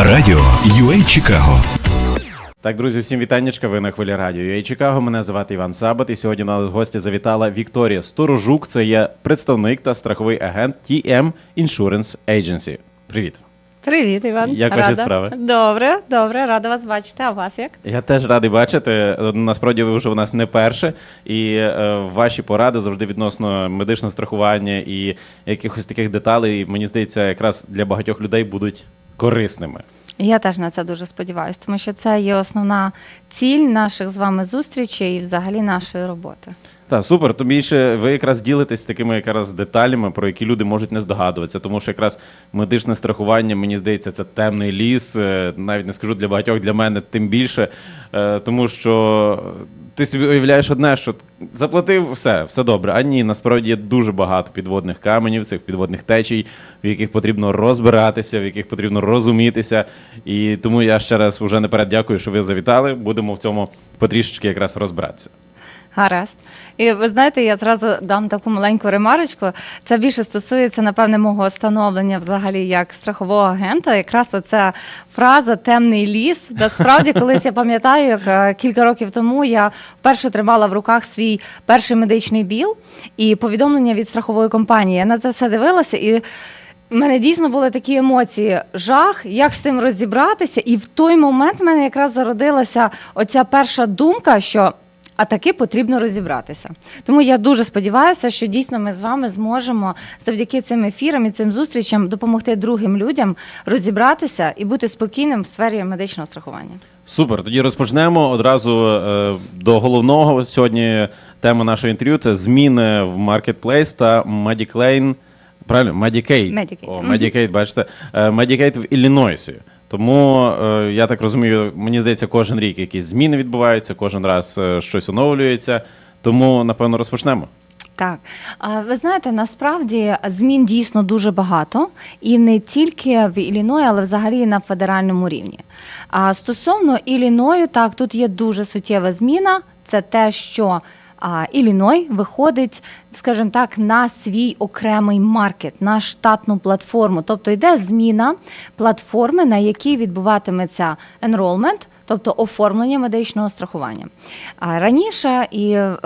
Радіо UA Чикаго. Так, друзі, всім вітаннячка. Ви на хвилі радіо UA Чикаго. Мене звати Іван Сабат. І сьогодні на нас гості завітала Вікторія Сторожук. Це є представник та страховий агент TM Insurance Agency. Привіт. Привіт, Іван. Як ваші рада. справи? Добре, добре, рада вас бачити. А вас як? Я теж радий бачити. Насправді ви вже у нас не перше, і е, ваші поради завжди відносно медичного страхування і якихось таких деталей, мені здається, якраз для багатьох людей будуть корисними. Я теж на це дуже сподіваюся, тому що це є основна ціль наших з вами зустрічей і взагалі нашої роботи. Так, супер. То більше ви якраз ділитесь такими якраз деталями, про які люди можуть не здогадуватися. Тому що якраз медичне страхування, мені здається, це темний ліс. Е, Навіть не скажу для багатьох, для мене тим більше. Е, Тому що ти собі уявляєш одне, що заплатив все, все добре. А ні, насправді є дуже багато підводних каменів, цих підводних течій, в яких потрібно розбиратися, в яких потрібно розумітися. І тому я ще раз вже наперед дякую, що ви завітали. Будемо в цьому потрішечки якраз розбиратися. Гаразд. І ви знаєте, я зразу дам таку маленьку ремарочку. Це більше стосується, напевне, мого становлення взагалі як страхового агента. Якраз оця фраза темний ліс. Насправді, колись я пам'ятаю, як е, кілька років тому я вперше тримала в руках свій перший медичний біл і повідомлення від страхової компанії. Я на це все дивилася і. У мене дійсно були такі емоції, жах, як з цим розібратися. І в той момент в мене якраз зародилася оця перша думка, що а таки потрібно розібратися. Тому я дуже сподіваюся, що дійсно ми з вами зможемо завдяки цим ефірам і цим зустрічам допомогти другим людям розібратися і бути спокійним в сфері медичного страхування. Супер. Тоді розпочнемо одразу е, до головного. Сьогодні тема нашого інтерв'ю це зміни в Marketplace та Mediclane. Правильно. Medicaid. О, бачите, Medicaid в Іллінойсі. Тому е, я так розумію, мені здається, кожен рік якісь зміни відбуваються, кожен раз е, щось оновлюється. Тому, напевно, розпочнемо. Так, а ви знаєте, насправді змін дійсно дуже багато, і не тільки в Ілліної, але взагалі на федеральному рівні. А стосовно Ілліною, так тут є дуже суттєва зміна. Це те, що а, Іліной виходить, скажімо так, на свій окремий маркет, на штатну платформу. Тобто йде зміна платформи, на якій відбуватиметься енролмент. тобто оформлення медичного страхування. Раніше і е,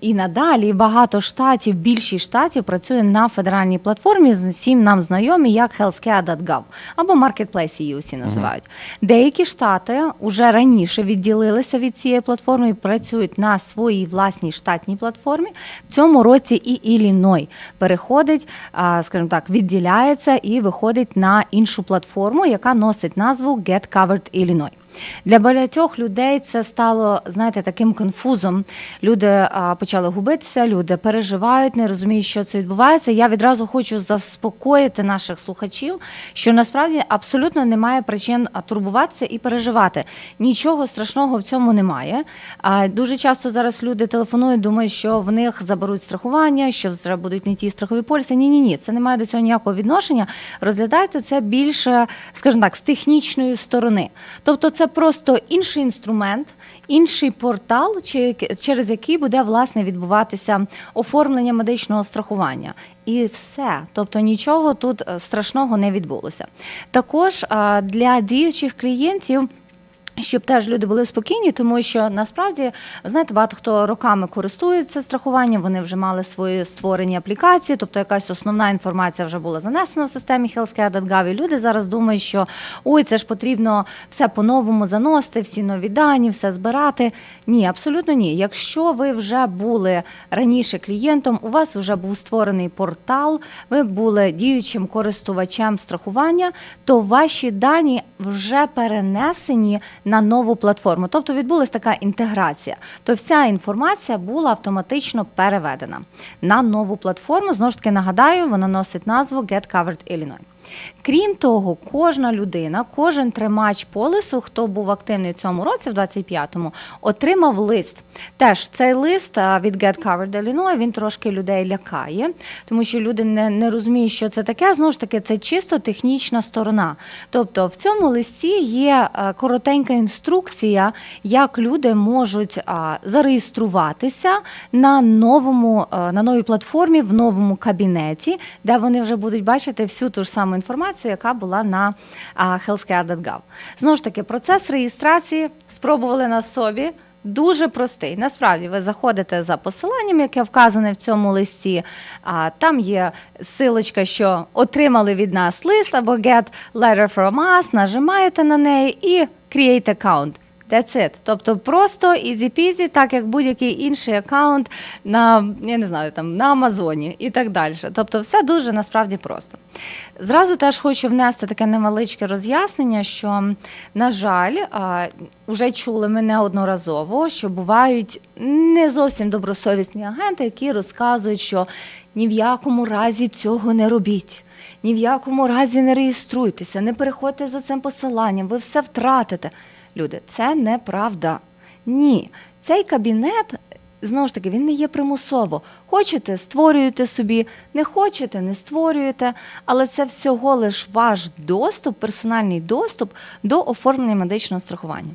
і надалі багато штатів, більшість штатів працює на федеральній платформі, з всім нам знайомі як healthcare.gov або Marketplace її усі називають. Деякі штати вже раніше відділилися від цієї платформи і працюють на своїй власній штатній платформі. В цьому році і Ілліной переходить, скажімо так, відділяється і виходить на іншу платформу, яка носить назву Get Covered Illinois. Для багатьох людей це стало, знаєте, таким конфузом. Люди почали губитися, люди переживають, не розуміють, що це відбувається. Я відразу хочу заспокоїти наших слухачів, що насправді абсолютно немає причин турбуватися і переживати. Нічого страшного в цьому немає. Дуже часто зараз люди телефонують, думають, що в них заберуть страхування, що будуть не ті страхові поліси. Ні, ні, ні, це не має до цього ніякого відношення. Розглядайте це більше, скажімо так, з технічної сторони. Тобто, це просто інший інструмент, інший портал, через який буде власне відбуватися оформлення медичного страхування. І все, тобто нічого тут е, страшного не відбулося. Також для діючих клієнтів. Щоб теж люди були спокійні, тому що насправді знаєте, багато хто роками користується страхуванням, вони вже мали свої створені аплікації, тобто якась основна інформація вже була занесена в системі healthcare.gov, і Люди зараз думають, що ой, це ж потрібно все по-новому заносити, всі нові дані, все збирати. Ні, абсолютно ні. Якщо ви вже були раніше клієнтом, у вас вже був створений портал, ви були діючим користувачем страхування, то ваші дані вже перенесені на нову платформу. Тобто відбулася така інтеграція. То вся інформація була автоматично переведена на нову платформу. Знову ж таки нагадаю, вона носить назву Get Covered Illinois. Крім того, кожна людина, кожен тримач полису, хто був активний в цьому році, в 25-му, отримав лист. Теж цей лист від Get Covered Illinois, він трошки людей лякає, тому що люди не, не розуміють, що це таке. Знову ж таки, це чисто технічна сторона. Тобто в цьому листі є коротенька інструкція, як люди можуть зареєструватися на новому на новій платформі в новому кабінеті, де вони вже будуть бачити всю ту ж саму інформацію, яка була на healthcare.gov. Знову ж таки, процес реєстрації спробували на собі. Дуже простий. Насправді ви заходите за посиланням, яке вказане в цьому листі. А там є силочка, що отримали від нас лист або get letter from us, нажимаєте на неї і create account. That's it. Тобто просто easy-peasy, так як будь-який інший аккаунт на я не знаю, там на Амазоні і так далі. Тобто, все дуже насправді просто. Зразу теж хочу внести таке невеличке роз'яснення, що, на жаль, вже чули ми неодноразово, що бувають не зовсім добросовісні агенти, які розказують, що ні в якому разі цього не робіть. Ні в якому разі не реєструйтеся, не переходьте за цим посиланням, ви все втратите. Люди, це неправда. Ні, цей кабінет. Знову ж таки, він не є примусово. Хочете, створюєте собі, не хочете, не створюєте, але це всього лиш ваш доступ, персональний доступ до оформлення медичного страхування.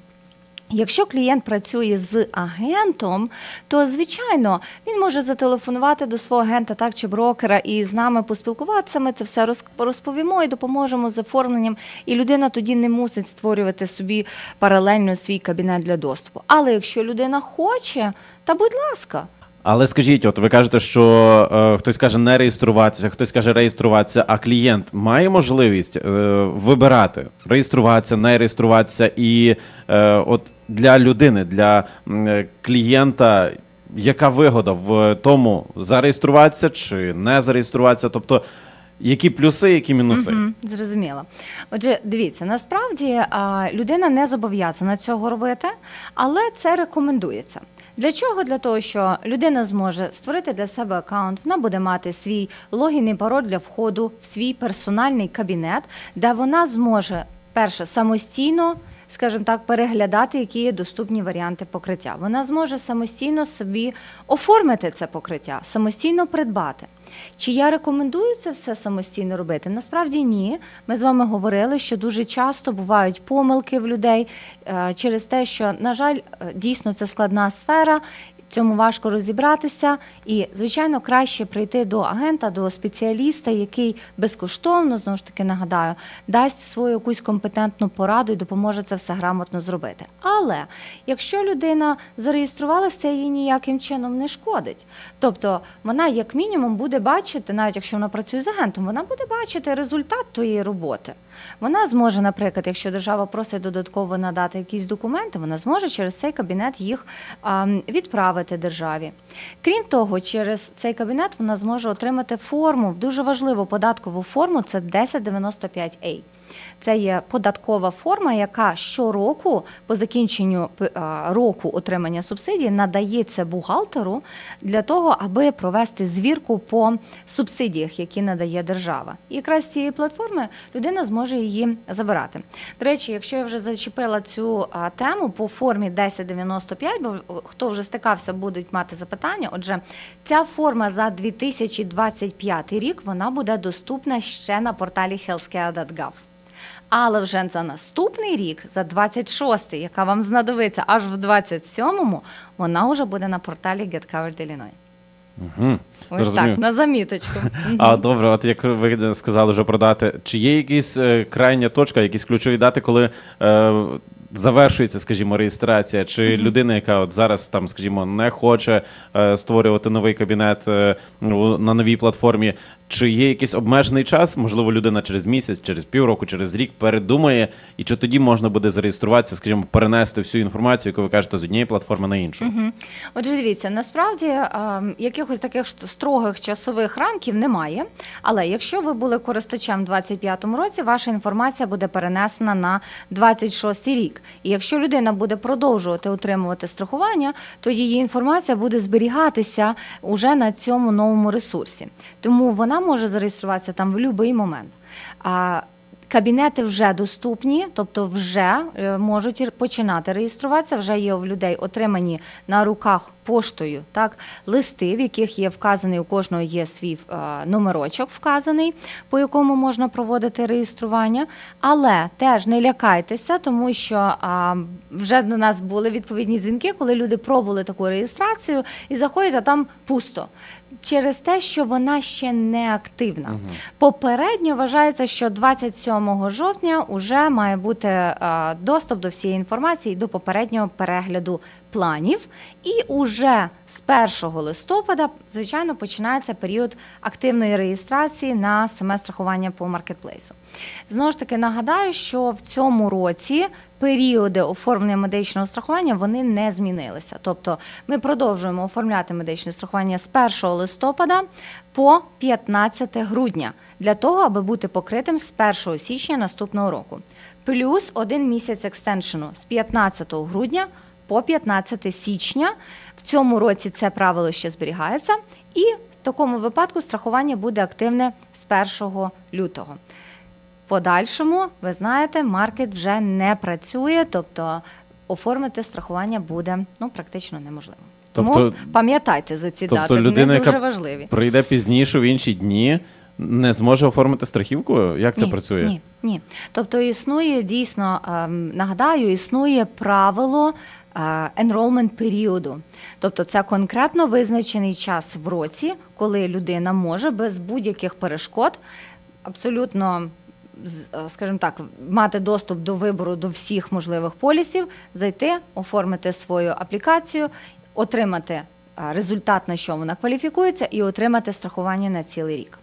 Якщо клієнт працює з агентом, то звичайно він може зателефонувати до свого агента так чи брокера і з нами поспілкуватися. Ми це все роз- розповімо і допоможемо з оформленням. І людина тоді не мусить створювати собі паралельно свій кабінет для доступу. Але якщо людина хоче, та будь ласка. Але скажіть, от ви кажете, що е, хтось каже не реєструватися, хтось каже реєструватися, а клієнт має можливість е, вибирати реєструватися, не реєструватися, і е, от для людини, для е, клієнта, яка вигода в тому зареєструватися чи не зареєструватися? Тобто, які плюси, які мінуси? Мгм, зрозуміло. Отже, дивіться, насправді людина не зобов'язана цього робити, але це рекомендується. Для чого? Для того, що людина зможе створити для себе аккаунт, вона буде мати свій логін і пароль для входу в свій персональний кабінет, де вона зможе перше самостійно. Скажімо так, переглядати, які є доступні варіанти покриття. Вона зможе самостійно собі оформити це покриття, самостійно придбати. Чи я рекомендую це все самостійно робити? Насправді ні. Ми з вами говорили, що дуже часто бувають помилки в людей е, через те, що, на жаль, е, дійсно це складна сфера. Цьому важко розібратися, і звичайно краще прийти до агента, до спеціаліста, який безкоштовно знову ж таки нагадаю, дасть свою якусь компетентну пораду і допоможе це все грамотно зробити. Але якщо людина зареєструвалася, їй ніяким чином не шкодить. Тобто вона, як мінімум, буде бачити, навіть якщо вона працює з агентом, вона буде бачити результат тієї роботи. Вона зможе, наприклад, якщо держава просить додатково надати якісь документи, вона зможе через цей кабінет їх відправити державі. Крім того, через цей кабінет вона зможе отримати форму, дуже важливу податкову форму це 1095A. Це є податкова форма, яка щороку по закінченню п- року отримання субсидій надається бухгалтеру для того, аби провести звірку по субсидіях, які надає держава. І якраз цієї платформи людина зможе її забирати. До речі, якщо я вже зачепила цю тему по формі 1095, бо хто вже стикався, будуть мати запитання. Отже, ця форма за 2025 рік вона буде доступна ще на порталі healthcare.gov. Але вже за наступний рік, за 26-й, яка вам знадобиться аж в 27-му, вона вже буде на порталі Get Covered Illinois. Угу. Ось так, на заміточку. А добре, от як ви сказали вже про дати, чи є якісь е, крайня точка, якісь ключові дати, коли е, завершується, скажімо, реєстрація, чи людина, яка от зараз там, скажімо, не хоче е, створювати новий кабінет е, на новій платформі, чи є якийсь обмежений час? Можливо, людина через місяць, через півроку, через рік передумає, і чи тоді можна буде зареєструватися, скажімо, перенести всю інформацію, яку ви кажете, з однієї платформи на іншу? Мгм. Отже, дивіться, насправді ем, якихось таких строгих часових рамків немає. Але якщо ви були користувачем у 2025 році, ваша інформація буде перенесена на 26 рік. І якщо людина буде продовжувати отримувати страхування, то її інформація буде зберігатися уже на цьому новому ресурсі. Тому вона може зареєструватися там в будь-який момент. А Кабінети вже доступні, тобто вже е, можуть починати реєструватися. Вже є у людей отримані на руках поштою так листи, в яких є вказаний у кожного є свій е, номерочок вказаний, по якому можна проводити реєстрування. Але теж не лякайтеся, тому що а, вже до нас були відповідні дзвінки, коли люди пробували таку реєстрацію і заходять, а там пусто. Через те, що вона ще не активна. Угу. Попередньо вважається, що 27 жовтня вже має бути е, доступ до всієї інформації до попереднього перегляду планів, і уже з 1 листопада, звичайно, починається період активної реєстрації на саме страхування по маркетплейсу. Знову ж таки нагадаю, що в цьому році періоди оформлення медичного страхування вони не змінилися. Тобто ми продовжуємо оформляти медичне страхування з 1 листопада по 15 грудня для того, аби бути покритим з 1 січня наступного року. Плюс один місяць екстеншену з 15 грудня по 15 січня. В цьому році це правило ще зберігається, і в такому випадку страхування буде активне з 1 лютого. Подальшому, ви знаєте, маркет вже не працює, тобто оформити страхування буде ну, практично неможливо. Тому Тобто- пам'ятайте за ці тобто дати, людина, вони дуже яка важливі. Прийде пізніше в інші дні, не зможе оформити страхівку? Як це ні, працює? Ні, ні. Тобто існує дійсно, ем, нагадаю, існує правило е, enrollment періоду. Тобто це конкретно визначений час в році, коли людина може без будь-яких перешкод абсолютно. е, Скажімо так, мати доступ до вибору до всіх можливих полісів, зайти, оформити свою аплікацію, отримати е, результат, на що вона кваліфікується, і отримати страхування на цілий рік.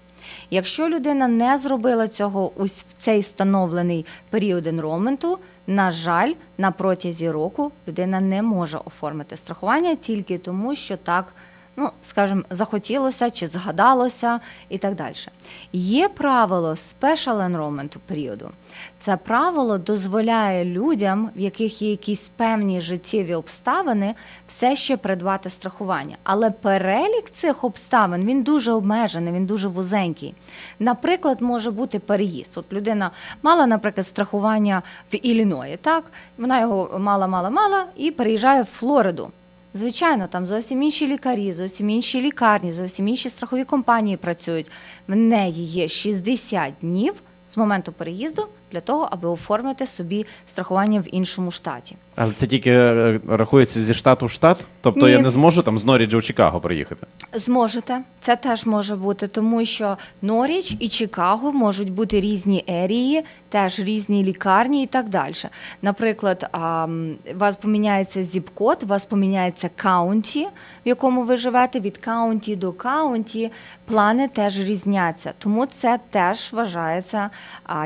Якщо людина не зробила цього ось в цей встановлений період енролменту, на жаль, на протязі року людина не може оформити страхування тільки тому, що так, ну скажімо, захотілося чи згадалося і так далі. Є правило special enrollment періоду. Це правило дозволяє людям, в яких є якісь певні життєві обставини, все ще придбати страхування. Але перелік цих обставин він дуже обмежений, він дуже вузенький. Наприклад, може бути переїзд. От людина мала, наприклад, страхування в Ілліної, так вона його мала, мала, мала і переїжджає в Флориду. Звичайно, там зовсім інші лікарі, зовсім інші лікарні, зовсім інші страхові компанії працюють. В неї є 60 днів з моменту переїзду для того, аби оформити собі страхування в іншому штаті. Але це тільки е, рахується зі штату в штат? Тобто Ні. я не зможу там з Норіджа в Чикаго приїхати? Зможете, це теж може бути, тому що Норіч і Чикаго можуть бути різні ерії, теж різні лікарні і так далі. Наприклад, у вас поміняється зіп-код, у вас поміняється каунті, в якому ви живете, від каунті до каунті, плани теж різняться. Тому це теж вважається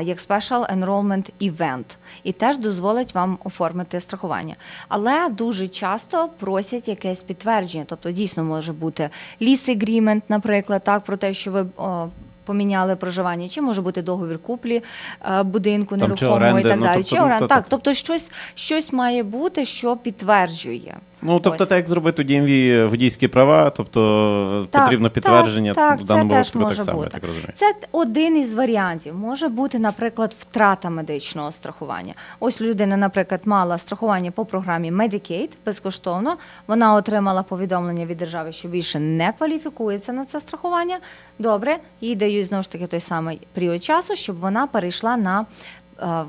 як Special Enrollment Event і теж дозволить вам оформити страхування. Але дуже часто просять якесь підтвердження, тобто дійсно може бути lease agreement, наприклад, так про те, що ви. О, Поміняли проживання, чи може бути договір куплі е, будинку нерухомого і так ну, далі. тобто, чи ну, так, тобто щось, щось має бути, що підтверджує. Ну, тобто, Ось. так як зробити у DMV водійські права, тобто Так, потрібно так, підтвердження так, в це даному теж випадку так може само, бути. я так розумію. Це один із варіантів. Може бути, наприклад, втрата медичного страхування. Ось людина, наприклад, мала страхування по програмі Medicaid безкоштовно. Вона отримала повідомлення від держави, що більше не кваліфікується на це страхування. Добре, їй дають знову ж таки той самий період часу, щоб вона перейшла на е,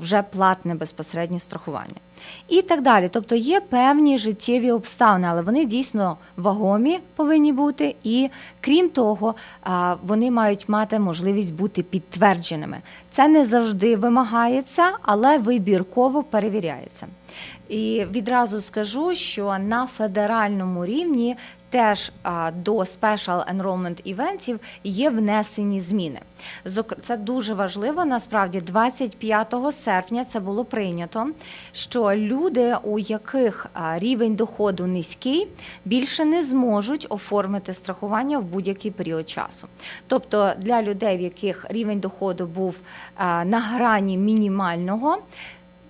вже платне безпосередньо страхування. І так далі. Тобто є певні життєві обставини, але вони дійсно вагомі повинні бути. І крім того, вони мають мати можливість бути підтвердженими. Це не завжди вимагається, але вибірково перевіряється. І відразу скажу, що на федеральному рівні теж до Special Enrollment івентів є внесені зміни. Це дуже важливо. Насправді, 25 серпня це було прийнято, що люди, у яких рівень доходу низький, більше не зможуть оформити страхування в будь-який період часу. Тобто для людей, в яких рівень доходу був на грані мінімального,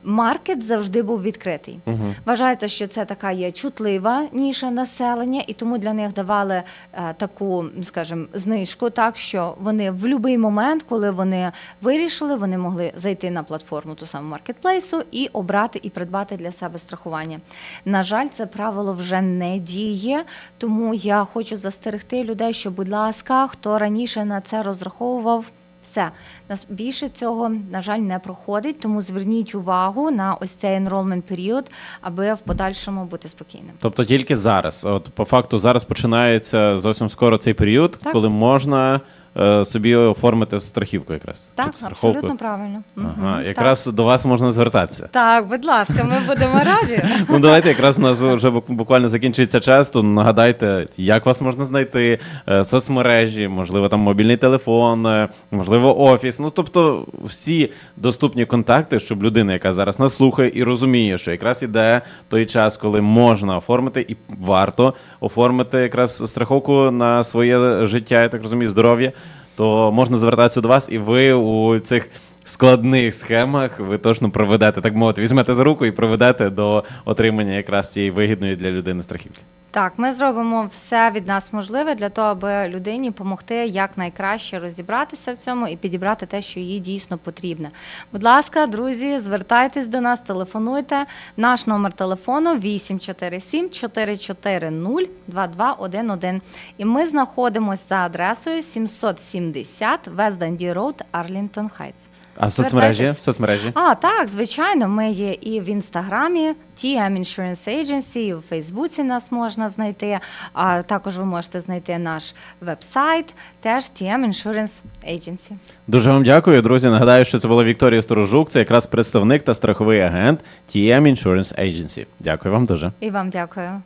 маркет завжди був відкритий. Угу. Вважається, що це така є чутлива ніша населення, і тому для них давали е, таку, скажімо, знижку, так що вони в будь-який момент, коли вони вирішили, вони могли зайти на платформу ту саму маркетплейсу і обрати і придбати для себе страхування. На жаль, це правило вже не діє, тому я хочу застерегти людей, що, будь ласка, хто раніше на це розраховував. Все нас більше цього на жаль не проходить. Тому зверніть увагу на ось цей енролмент період, аби в подальшому бути спокійним. Тобто тільки зараз. От по факту зараз починається зовсім скоро цей період, Так. коли можна е, собі оформити страхівку якраз. Так, Чи страховку. абсолютно правильно. Ага, Мгм, якраз до вас можна звертатися. так. так, будь ласка, ми будемо раді. Ну давайте якраз у нас вже бу- буквально закінчується час. То нагадайте, як вас можна знайти, е, соцмережі, можливо, там мобільний телефон, е, можливо, офіс. Ну тобто всі доступні контакти, щоб людина, яка зараз нас слухає і розуміє, що якраз іде той час, коли можна оформити і варто оформити якраз страховку на своє життя, я так розумію, здоров'я, то можна звертатися до вас, і ви у цих складних схемах ви точно проведете, так мовити, візьмете за руку і проведете до отримання якраз цієї вигідної для людини страхівки. Так, ми зробимо все від нас можливе для того, аби людині допомогти якнайкраще розібратися в цьому і підібрати те, що їй дійсно потрібне. Будь ласка, друзі, звертайтесь до нас, телефонуйте. Наш номер телефону 847 440 2211. І ми знаходимося за адресою 770 West Dundee Road, Arlington Heights. А в соцмережі? В Звертайтесь. соцмережі? А, так, звичайно, ми є і в інстаграмі, TM Insurance Agency, і в Фейсбуці нас можна знайти. А також ви можете знайти наш веб-сайт, теж TM Insurance Agency. Дуже вам дякую, друзі. Нагадаю, що це була Вікторія Сторожук, це якраз представник та страховий агент TM Insurance Agency. Дякую вам дуже. І вам дякую.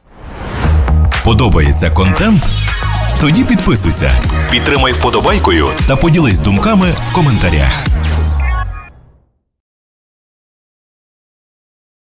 Подобається контент? Тоді підписуйся, підтримай вподобайкою та поділись думками в коментарях.